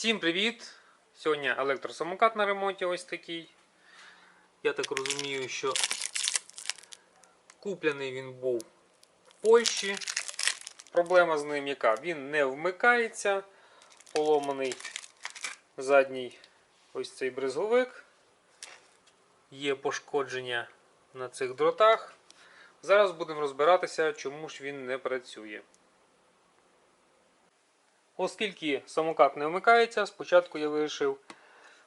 Всім привіт! Сьогодні електросамокат на ремонті ось такий. Я так розумію, що куплений він був в Польщі. Проблема з ним яка? Він не вмикається, поломаний задній ось цей бризговик. Є пошкодження на цих дротах. Зараз будемо розбиратися, чому ж він не працює. Оскільки самокат не вмикається, спочатку я вирішив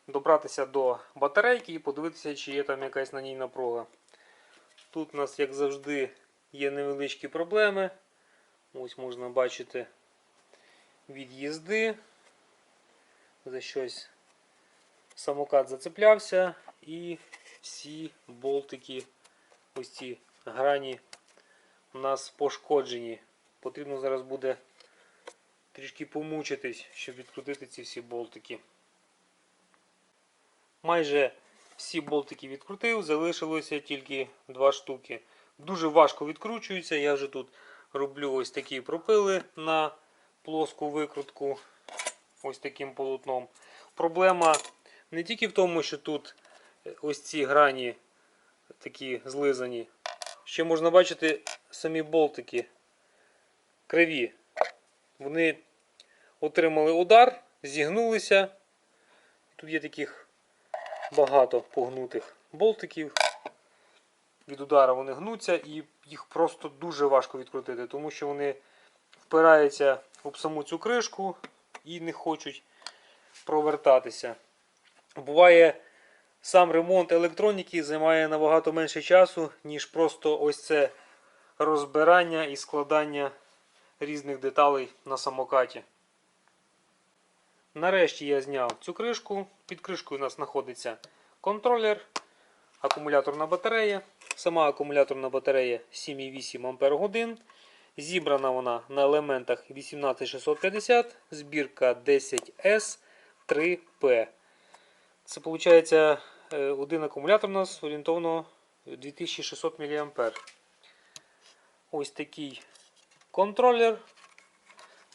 добратися до батарейки і подивитися, чи є там якась на ній напруга. Тут у нас, як завжди, є невеличкі проблеми. Ось можна бачити від їзди. За щось самокат зацеплявся і всі болтики, ось ці грані у нас пошкоджені. Потрібно зараз буде трішки помучитись, щоб відкрутити ці всі болтики. Майже всі болтики відкрутив, залишилося тільки два штуки. Дуже важко відкручуються. Я вже тут роблю ось такі пропили на плоску викрутку ось таким полотном. Проблема не тільки в тому, що тут е, ось ці грані такі злизані. Ще можна бачити самі болтики криві. Вони отримали удар, зігнулися. Тут є таких багато погнутих болтиків. Від удара вони гнуться і їх просто дуже важко відкрутити, тому що вони впираються об саму цю кришку і не хочуть провертатися. Буває, сам ремонт електроніки займає набагато менше часу, ніж просто ось це розбирання і складання різних деталей на самокаті. Нарешті я зняв цю кришку. Під кришкою у нас знаходиться контролер, акумуляторна батарея. Сама акумуляторна батарея 7,8 Ах. Зібрана вона на елементах 18650, збірка 10S3P. Це виходить один акумулятор у нас орієнтовно 2600 мА. Ось такий контролер.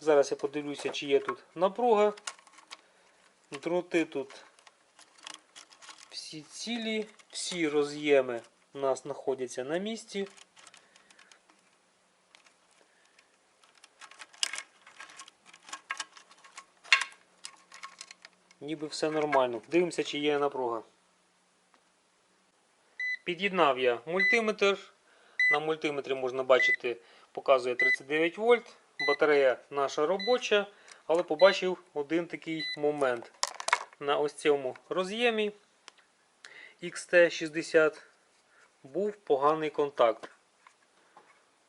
Зараз я подивлюся, чи є тут напруга. Дроти тут всі цілі, всі роз'єми у нас знаходяться на місці. Ніби все нормально. Дивимося, чи є напруга. Під'єднав я мультиметр. На мультиметрі можна бачити, показує 39 вольт. Батарея наша робоча, але побачив один такий момент. На ось цьому роз'ємі XT60 був поганий контакт.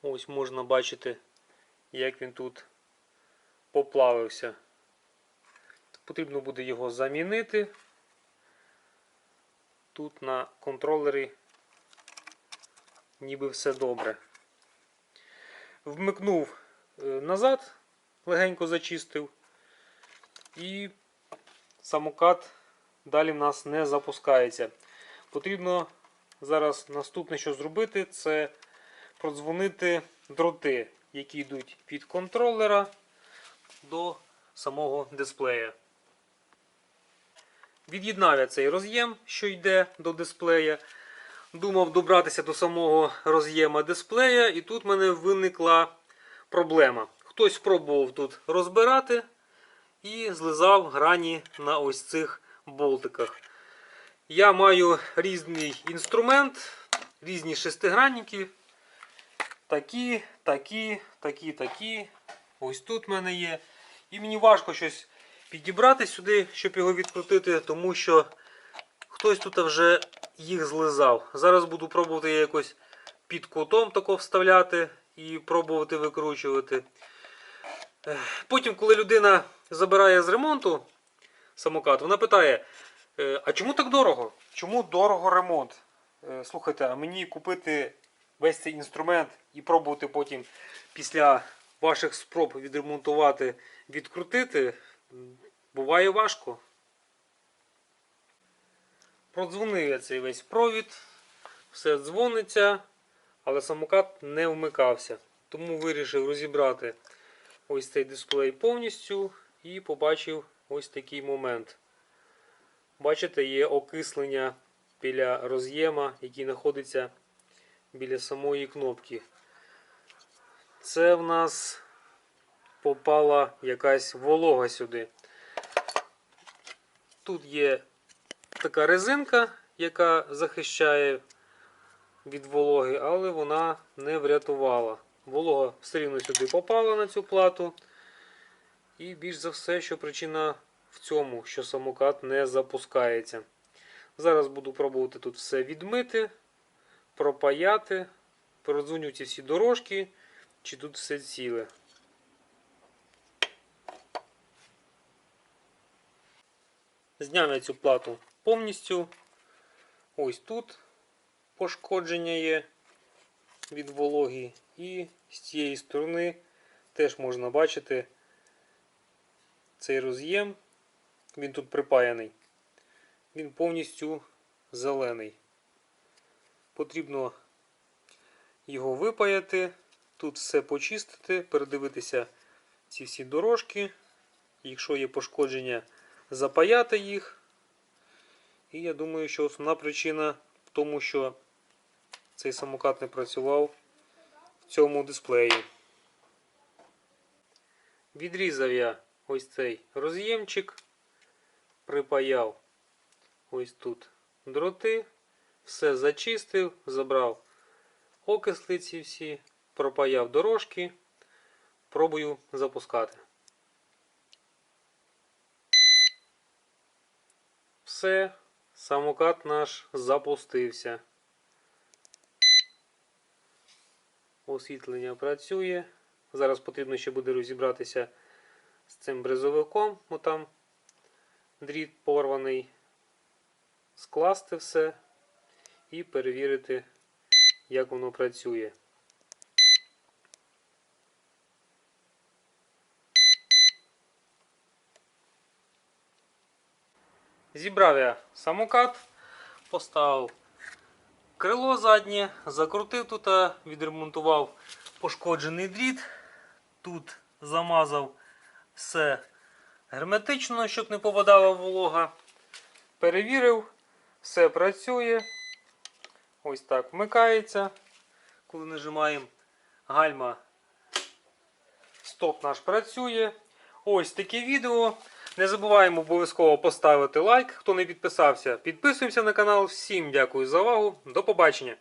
Ось можна бачити, як він тут поплавився. Потрібно буде його замінити. Тут на контролері ніби все добре. Вмикнув е, назад, легенько зачистив, і самокат далі в нас не запускається. Потрібно зараз наступне, що зробити, це продзвонити дроти, які йдуть від контролера до самого дисплея. Від'єднав я цей роз'єм, що йде до дисплея. Думав добратися до самого роз'єма дисплея, і тут в мене виникла проблема. Хтось спробував тут розбирати і злизав грані на ось цих болтиках. Я маю різний інструмент, різні шестигранники. Такі, такі, такі, такі. Ось тут в мене є. І мені важко щось підібрати сюди, щоб його відкрутити, тому що хтось тут вже їх злизав. Зараз буду пробувати якось під кутом тако вставляти і пробувати викручувати. Потім, коли людина забирає з ремонту самокат, вона питає, «Е, а чому так дорого? Чому дорого ремонт? Е, Слухайте, а мені купити весь цей інструмент і пробувати потім після ваших спроб відремонтувати, відкрутити, буває важко. Продзвонив я цей весь провід, все дзвониться, але самокат не вмикався. Тому вирішив розібрати ось цей дисплей повністю і побачив, ось такий момент. Бачите, є окислення біля роз'єма, який знаходиться біля самої кнопки. Це в нас попала якась волога сюди. Тут є така резинка, яка захищає від вологи, але вона не врятувала. Волога все рівно сюди попала на цю плату. І більш за все, що причина в цьому, що самокат не запускається. Зараз буду пробувати тут все відмити, пропаяти, продзвоню ці всі дорожки, чи тут все ціле. Зняв я цю плату повністю. Ось тут пошкодження є від вологи. І з цієї сторони теж можна бачити цей роз'єм. Він тут припаяний. Він повністю зелений. Потрібно його випаяти, тут все почистити, передивитися ці всі дорожки. Якщо є пошкодження, запаяти їх. І я думаю, що основна причина в тому, що цей самокат не працював цьому дисплеї. Відрізав я ось цей роз'ємчик, припаяв ось тут дроти, все зачистив, забрав окисли ці всі, пропаяв дорожки, пробую запускати. Все, самокат наш запустився. Освітлення працює. Зараз потрібно ще буде розібратися з цим брезовиком, бо там дріт порваний, скласти все і перевірити, як воно працює. Зібрав я самокат, поставив крило заднє, закрутив тут, відремонтував пошкоджений дріт. Тут замазав все герметично, щоб не попадала волога. Перевірив, все працює. Ось так вмикається. Коли нажимаємо гальма, стоп наш працює. Ось таке відео. Не забуваємо обов'язково поставити лайк. Хто не підписався, підписуємося на канал. Всім дякую за увагу. До побачення!